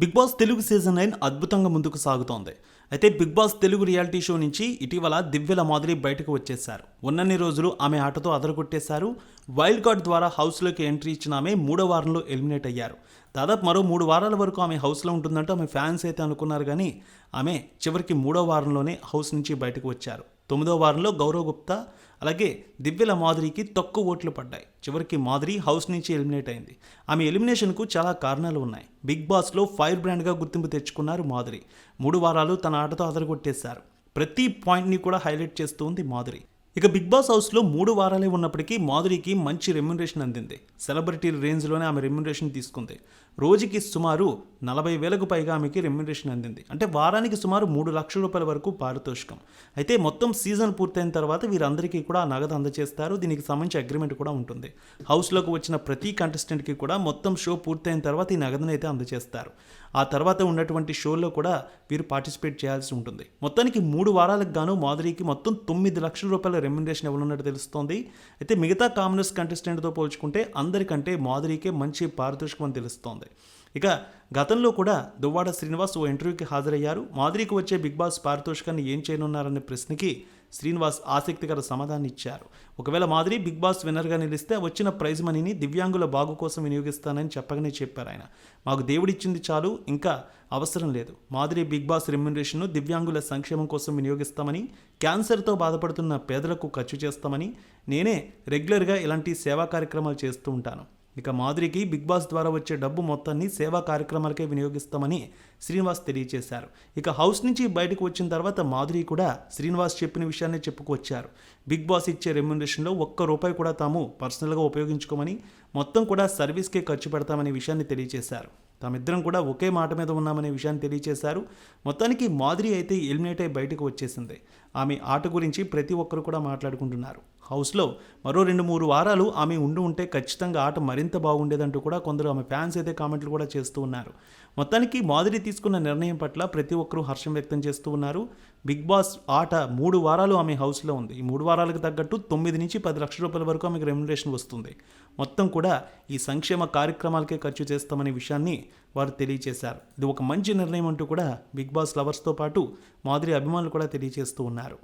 Big Boss Telugu season nine అద్భుతంగా ముందుకు సాగుతోంది. అయితే Big Boss Telugu reality show నుంచి ఇటీవల దివ్యల మాదిరి బయటకు వచ్చేశారు. ఉన్నన్ని రోజులు ఆమె ఆటతో అదరగొట్టేశారు. వైల్డ్ కార్డ్ ద్వారా హౌస్లోకి ఎంట్రీ ఇచ్చిన ఆమె మూడో వారంలో ఎలిమినేట్ అయ్యారు. దాదాపు మరో మూడు వారాల వరకు ఆమె హౌస్లో ఉంటుందంటూ ఆమె ఫ్యాన్స్ అయితే అనుకున్నారు కానీ ఆమె చివరికి మూడో వారంలోనే హౌస్ నుంచి బయటకు వచ్చారు. తొమ్మిదో వారంలో గౌరవ్ గుప్తా అలాగే దివ్యల మాధురికి తక్కువ ఓట్లు పడ్డాయి. చివరికి మాధురి హౌస్ నుంచి ఎలిమినేట్ అయింది. ఆమె ఎలిమినేషన్కు చాలా కారణాలు ఉన్నాయి. బిగ్ బాస్లో ఫైర్ బ్రాండ్గా గుర్తింపు తెచ్చుకున్నారు మాధురి మూడు వారాలు తన ఆటతో అదరగొట్టేశారు. ప్రతి పాయింట్ని కూడా హైలైట్ చేస్తూ ఉంది మాధురి ఇక బిగ్ బాస్ హౌస్లో మూడు వారాలే ఉన్నప్పటికీ మాధురికి మంచి రెమ్యునరేషన్ అందింది. సెలబ్రిటీ రేంజ్లోనే ఆమె రెమ్యునరేషన్ తీసుకుంది. రోజుకి సుమారు నలభై వేలకు పైగా ఆమెకి రెమ్యునరేషన్ అందింది. అంటే వారానికి సుమారు మూడు లక్షల రూపాయల వరకు పారితోషికం. అయితే మొత్తం సీజన్ పూర్తయిన తర్వాత వీరందరికీ కూడా నగదు అందజేస్తారు. దీనికి సంబంధించి అగ్రిమెంట్ కూడా ఉంటుంది. హౌస్లోకి వచ్చిన ప్రతి కంటెస్టెంట్కి కూడా మొత్తం షో పూర్తయిన తర్వాత ఈ నగదును అయితే అందజేస్తారు. ఆ తర్వాత ఉన్నటువంటి షోల్లో కూడా వీరు పార్టిసిపేట్ చేయాల్సి ఉంటుంది. మొత్తానికి మూడు వారాలకు గాను మాధురికి మొత్తం తొమ్మిది లక్షల రూపాయల రెమ్యునరేషన్ ఇవ్వనున్నట్టు తెలుస్తోంది. అయితే మిగతా కామనర్స్ కంటెస్టెంట్తో పోల్చుకుంటే అందరికంటే మాధురికే మంచి పారితోషికం అని తెలుస్తోంది. ఇక గతంలో కూడా దువ్వాడ శ్రీనివాస్ ఓ ఇంటర్వ్యూకి హాజరయ్యారు. మాధురికి వచ్చే బిగ్ బాస్ పారితోషికాన్ని ఏం చేయనున్నారనే ప్రశ్నకి శ్రీనివాస్ ఆసక్తికర సమాధానం ఇచ్చారు ఒకవేళ మాదిరి బిగ్ బాస్ విన్నర్గా నిలిస్తే వచ్చిన ప్రైజ్ మనీని దివ్యాంగుల బాగు కోసం వినియోగిస్తానని చెప్పగానే చెప్పారు ఆయన. మాకు దేవుడిచ్చింది చాలు ఇంకా అవసరం లేదు. మాధురి బిగ్ బాస్ రెమ్యునరేషన్ను దివ్యాంగుల సంక్షేమం కోసం వినియోగిస్తామని క్యాన్సర్తో బాధపడుతున్న పేదలకు ఖర్చు చేస్తామని నేనే రెగ్యులర్గా ఇలాంటి సేవా కార్యక్రమాలు చేస్తూ ఉంటాను. ఇక మాధురికి బిగ్ బాస్ ద్వారా వచ్చే డబ్బు మొత్తాన్ని సేవా కార్యక్రమాలకే వినియోగిస్తామని శ్రీనివాస్ తెలియజేశారు. ఇక హౌస్ నుంచి బయటకు వచ్చిన తర్వాత మాధురి కూడా శ్రీనివాస్ చెప్పిన విషయాన్ని చెప్పుకొచ్చారు. బిగ్ బాస్ ఇచ్చే రెమ్యునరేషన్లో ఒక్క రూపాయి కూడా తాము పర్సనల్గా ఉపయోగించుకోమని మొత్తం కూడా సర్వీస్కే ఖర్చు పెడతామనే విషయాన్ని తెలియజేశారు. తామిద్దరం కూడా ఒకే మాట మీద ఉన్నామనే విషయాన్ని తెలియజేశారు మొత్తానికి మాధురి అయితే ఎలిమినేట్ అయి బయటకు వచ్చేసింది. ఆమె ఆట గురించి ప్రతి ఒక్కరు కూడా మాట్లాడుకుంటున్నారు. హౌస్లో మరో రెండు మూడు వారాలు ఆమె ఉండి ఉంటే ఖచ్చితంగా ఆట మరింత బాగుండేదంటూ కూడా కొందరు ఆమె ఫ్యాన్స్ అయితే కామెంట్లు కూడా చేస్తూ ఉన్నారు. మొత్తానికి మాధురి తీసుకున్న నిర్ణయం పట్ల ప్రతి ఒక్కరూ హర్షం వ్యక్తం చేస్తూ ఉన్నారు. బిగ్ బాస్ ఆట మూడు వారాలు ఆమె హౌస్లో ఉంది. ఈ మూడు వారాలకు తగ్గట్టు తొమ్మిది నుంచి పది లక్షల రూపాయల వరకు ఆమెకు రెమ్యునరేషన్ వస్తుంది. మొత్తం కూడా ఈ సంక్షేమ కార్యక్రమాలకే ఖర్చు చేస్తామనే విషయాన్ని వారు తెలియజేశారు. ఇది ఒక మంచి నిర్ణయం అంటూ కూడా బిగ్ బాస్ లవర్స్తో పాటు మాధురి అభిమానులు కూడా తెలియజేస్తూ ఉన్నారు.